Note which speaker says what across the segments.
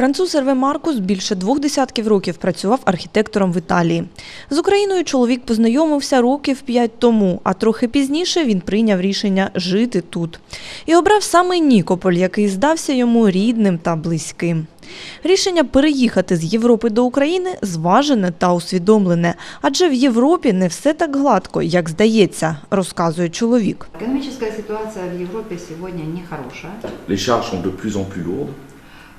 Speaker 1: Француз Ерве Маркус більше двох десятків років працював архітектором в Італії. З Україною чоловік познайомився років п'ять тому, а трохи пізніше він прийняв рішення жити тут. І обрав саме Нікополь, який здався йому рідним та близьким. Рішення переїхати з Європи до України зважене та усвідомлене, адже в Європі не все так гладко, як здається, розказує чоловік.
Speaker 2: Экономическая ситуация в Европе сегодня нехорошая.
Speaker 3: Les charges sont de plus en plus lourdes.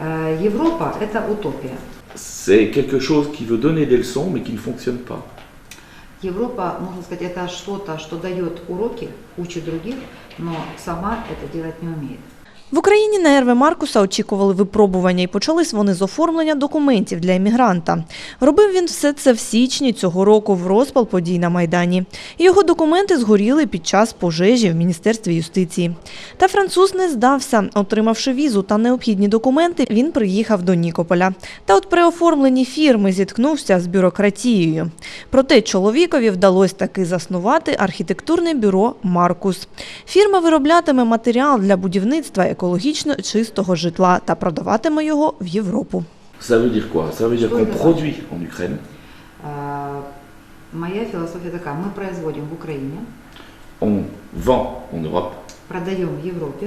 Speaker 2: Э, Европа – это утопия.
Speaker 3: C'est quelque chose qui veut donner des leçons mais qui ne fonctionne pas.
Speaker 2: Европа, можно сказать, это что-то, что дает уроки, учит других, но сама это делать не умеет.
Speaker 1: В Україні на Ерве Маркуса очікували випробування і почались вони з оформлення документів для емігранта. Робив він все це в січні цього року в розпал подій на Майдані. Його документи згоріли під час пожежі в Міністерстві юстиції. Та француз не здався. Отримавши візу та необхідні документи, він приїхав до Нікополя. Та от при оформленні фірми зіткнувся з бюрократією. Проте чоловікові вдалося таки заснувати архітектурне бюро Маркус. Фірма вироблятиме матеріал для будівництва екологічно чистого житла та продаватиме його в Європу.
Speaker 3: Ça veut dire quoi Ça veut dire
Speaker 2: Что
Speaker 3: qu'on
Speaker 2: это
Speaker 3: produit en Ukraine,
Speaker 2: А, Моя философия такая, мы производим в Украине,
Speaker 3: on vend en Europe,
Speaker 2: продаем в Европе,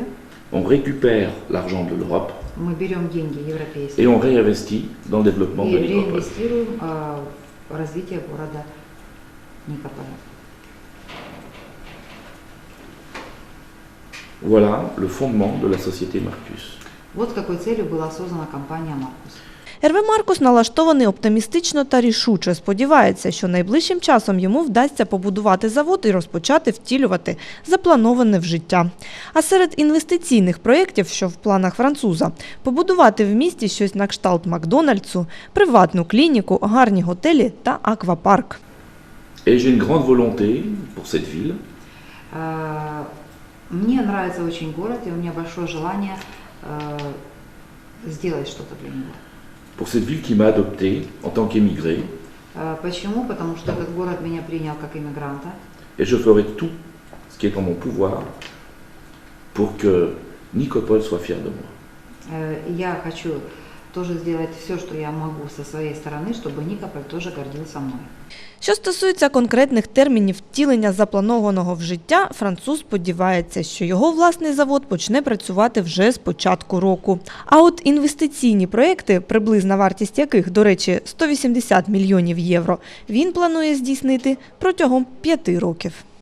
Speaker 3: on récupère l'argent de l'Europe
Speaker 2: мы берем деньги
Speaker 3: et
Speaker 2: европейские
Speaker 3: on réinvestit dans le développement
Speaker 2: и
Speaker 3: de Nicopole.
Speaker 2: реинвестируем а, в развитие города Никополя.
Speaker 3: Voilà le fondement de la société Marcus.
Speaker 2: Вот с какой целью была создана компания «Маркус».
Speaker 1: Ерве Маркус налаштований оптимістично та рішуче. Сподівається, що найближчим часом йому вдасться побудувати завод і розпочати втілювати заплановане в життя. А серед інвестиційних проєктів, що в планах француза, побудувати в місті щось на кшталт Макдональдсу, приватну клініку, гарні готелі та аквапарк.
Speaker 3: Et j'ai une grande volonté pour cette ville
Speaker 2: Мне нравится очень город, и у меня большое желание а, сделать что-то для него.
Speaker 3: pour cette ville qui m'a adopté en tant qu'émigré,
Speaker 2: А, Почему? Потому что этот город меня принял как иммигранта.
Speaker 3: et je ferai tout ce qui est en mon pouvoir pour que Nicopole soit fier de moi.
Speaker 2: И Я хочу тоже сделать все, что я могу со своей стороны, чтобы Никополь тоже гордился мной.
Speaker 1: Що стосується конкретних термінів втілення запланованого в життя, француз сподівається, що його власний завод почне працювати вже з початку року. А от інвестиційні проекти, приблизна вартість яких, до речі, 180 мільйонів євро, він планує здійснити протягом п'яти років.